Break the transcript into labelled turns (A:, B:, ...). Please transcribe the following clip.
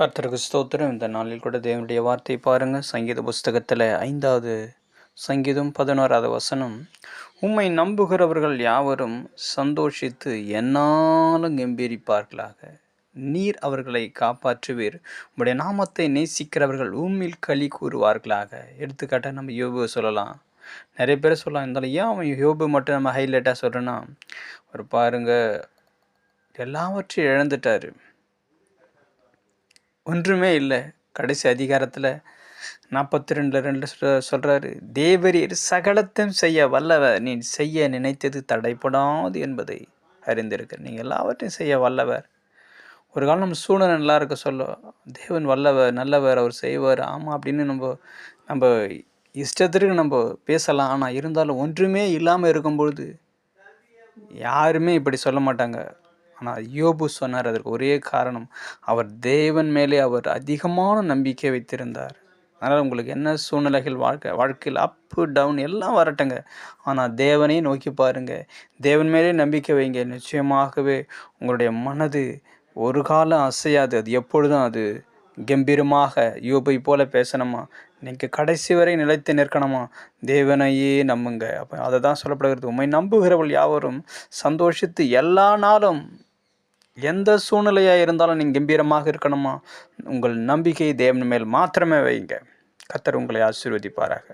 A: கர்த்தருக்கு ஸ்தோத்திரம். இந்த நாளில் கூட தேவனுடைய வார்த்தை பாருங்கள் சங்கீத புஸ்தகத்தில் ஐந்தாவது சங்கீதம் பதினோராவது வசனம். உம்மை நம்புகிறவர்கள் யாவரும் சந்தோஷித்து என்னாலும் கம்பீரிப்பார்களாக. நீர் அவர்களை காப்பாற்றுவீர். உம்முடைய நாமத்தை நேசிக்கிறவர்கள் உம்மில் களி கூறுவார்களாக. எடுத்துக்காட்டாக நம்ம யோபு சொல்லலாம். நிறைய பேர் சொல்லலாம். இருந்தாலும் ஏன் அவன் யோபு மட்டும் நம்ம ஹைலைட்டாக சொல்கிறேன்னா ஒரு பாருங்கள் எல்லாவற்றையும் இழந்துட்டாரு. ஒன்றுமே இல்லை. கடைசி அதிகாரத்தில் நாற்பத்தி ரெண்டில் ரெண்டு சொல்கிறாரு தேவரீர் சகலத்தையும் செய்ய வல்லவர் நீ செய்ய நினைத்தது தடைப்படாது என்பதை அறிந்திருக்க நீங்கள் எல்லாவற்றையும் செய்ய வல்லவர். ஒரு காலம் நம்ம சூழ்நிலை நல்லா இருக்க சொல்ல தேவன் வல்லவர் நல்லவர் அவர் செய்வார். ஆமாம் அப்படின்னு நம்ம நம்ம இஷ்டத்திற்கு நம்ம பேசலாம். ஆனால் இருந்தாலும் ஒன்றுமே இல்லாமல் இருக்கும்பொழுது யாருமே இப்படி சொல்ல மாட்டாங்க. ஆனால் யோபு சொன்னார் அதற்கு ஒரே காரணம் அவர் தேவன் மேலே அவர் அதிகமான நம்பிக்கை வைத்திருந்தார். அதனால் உங்களுக்கு என்ன சூழ்நிலைகள் வாழ்க்கை வாழ்க்கையில் அப்பு டவுன் எல்லாம் வரட்டுங்க. ஆனால் தேவனையும் நோக்கி பாருங்கள் தேவன் மேலே நம்பிக்கை வைங்க. நிச்சயமாகவே உங்களுடைய மனது ஒரு காலம் அசையாது. அது எப்பொழுதும் அது கம்பீரமாக யோபை போல பேசணுமா? நீங்கள் கடைசி வரை நிலைத்து நிற்கணுமா? தேவனையே நம்புங்க. அப்போ அதை தான் சொல்லப்படுகிறது. உண்மை நம்புகிறவள் யாவரும் சந்தோஷித்து எல்லா நாளும் எந்த சூழ்நிலையாக இருந்தாலும் நீங்கள் கம்பீரமாக இருக்கணுமா? உங்கள் நம்பிக்கை தேவன் மேல் மாத்திரமே வைங்க கத்தர் உங்களை ஆசீர்வதிப்பாராக.